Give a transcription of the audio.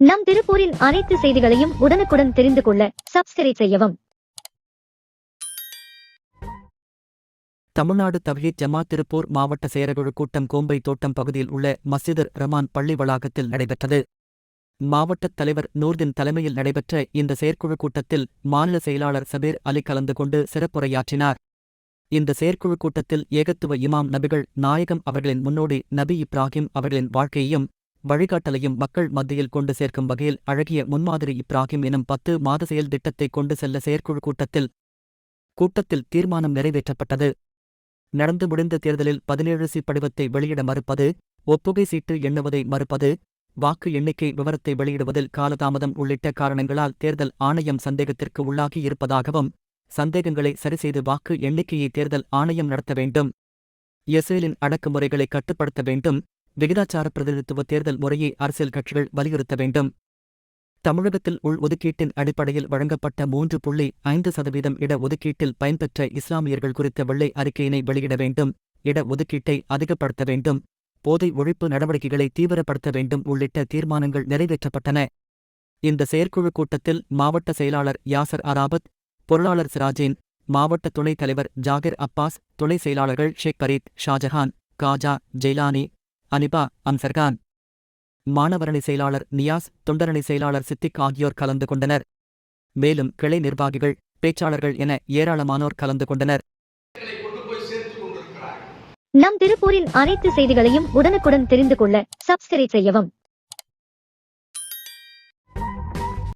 நம் திருப்பூரின் அனைத்து செய்திகளையும் உடனுக்குடன் தெரிந்து கொள்ள சப்ஸ்கிரைப் செய்யவும். தமிழ்நாடு தவ்ஹீத் ஜமா திருப்பூர் மாவட்ட செயற்குழு கூட்டம் கோம்பை தோட்டம் பகுதியில் உள்ள மசிதர் ரமான் பள்ளி வளாகத்தில் நடைபெற்றது. மாவட்டத் தலைவர் நூர்தின் தலைமையில் நடைபெற்ற இந்த செயற்குழு கூட்டத்தில் மாநில செயலாளர் சபீர் அலி கலந்து கொண்டு சிறப்புரையாற்றினார். இந்த செயற்குழு கூட்டத்தில் ஏகத்துவ இமாம் நபிகள் நாயகம் அவர்களின் முன்னோடி நபி இப்ராஹிம் அவர்களின் வாழ்க்கையையும் வழிகாட்டலையும் மக்கள் மத்தியில் கொண்டு சேர்க்கும் வகையில் அழகிய முன்மாதிரி இப்ராஹிம் எனும் பத்து மாத செயல் திட்டத்தை கொண்டு செல்ல செயற்குழு கூட்டத்தில் கூட்டத்தில் தீர்மானம் நிறைவேற்றப்பட்டது. நடந்து முடிந்த தேர்தலில் பதினேழு சி படிவத்தை வெளியிட மறுப்பது ஒப்புகை சீட்டு எண்ணுவதை மறுப்பது வாக்கு எண்ணிக்கை விவரத்தை வெளியிடுவதில் காலதாமதம் உள்ளிட்ட காரணங்களால் தேர்தல் ஆணையம் சந்தேகத்திற்கு உள்ளாகி இருப்பதாகவும் சந்தேகங்களை சரிசெய்து வாக்கு எண்ணிக்கையை தேர்தல் ஆணையம் நடத்த வேண்டும். இஸ்ரேலின் அடக்குமுறைகளை கட்டுப்படுத்த வேண்டும். விகிதாச்சார பிரதிநிதித்துவ தேர்தல் முறையை அரசியல் கட்சிகள் வலியுறுத்த வேண்டும். தமிழகத்தில் உள் ஒதுக்கீட்டின் அடிப்படையில் வழங்கப்பட்ட மூன்று புள்ளி ஐந்து சதவீதம் இட ஒதுக்கீட்டில் பயன்பெற்ற இஸ்லாமியர்கள் குறித்த வெள்ளை அறிக்கையினை வெளியிட வேண்டும். இட ஒதுக்கீட்டை அதிகப்படுத்த வேண்டும். போதை ஒழிப்பு நடவடிக்கைகளை தீவிரப்படுத்த வேண்டும் உள்ளிட்ட தீர்மானங்கள் நிறைவேற்றப்பட்டன. இந்த செயற்குழு கூட்டத்தில் மாவட்ட செயலாளர் யாசர் அராபத் பொருளாளர் சிராஜேன் மாவட்ட துணைத் தலைவர் ஜாகிர் அப்பாஸ் துணை செயலாளர்கள் ஷேக் பரீத் ஷாஜஹான் காஜா ஜெய்லானி அனிபா அம்சர்கான் மாணவரணி செயலாளர் நியாஸ் தொண்டரணி செயலாளர் சித்திக் ஆகியோர் கலந்து கொண்டனர். மேலும் கிளை நிர்வாகிகள் பேச்சாளர்கள் என ஏராளமானோர் கலந்து கொண்டனர். நம் திருப்பூரின் அனைத்து செய்திகளையும் உடனுக்குடன் தெரிந்து கொள்ள சப்ஸ்கிரைப் செய்யவும்.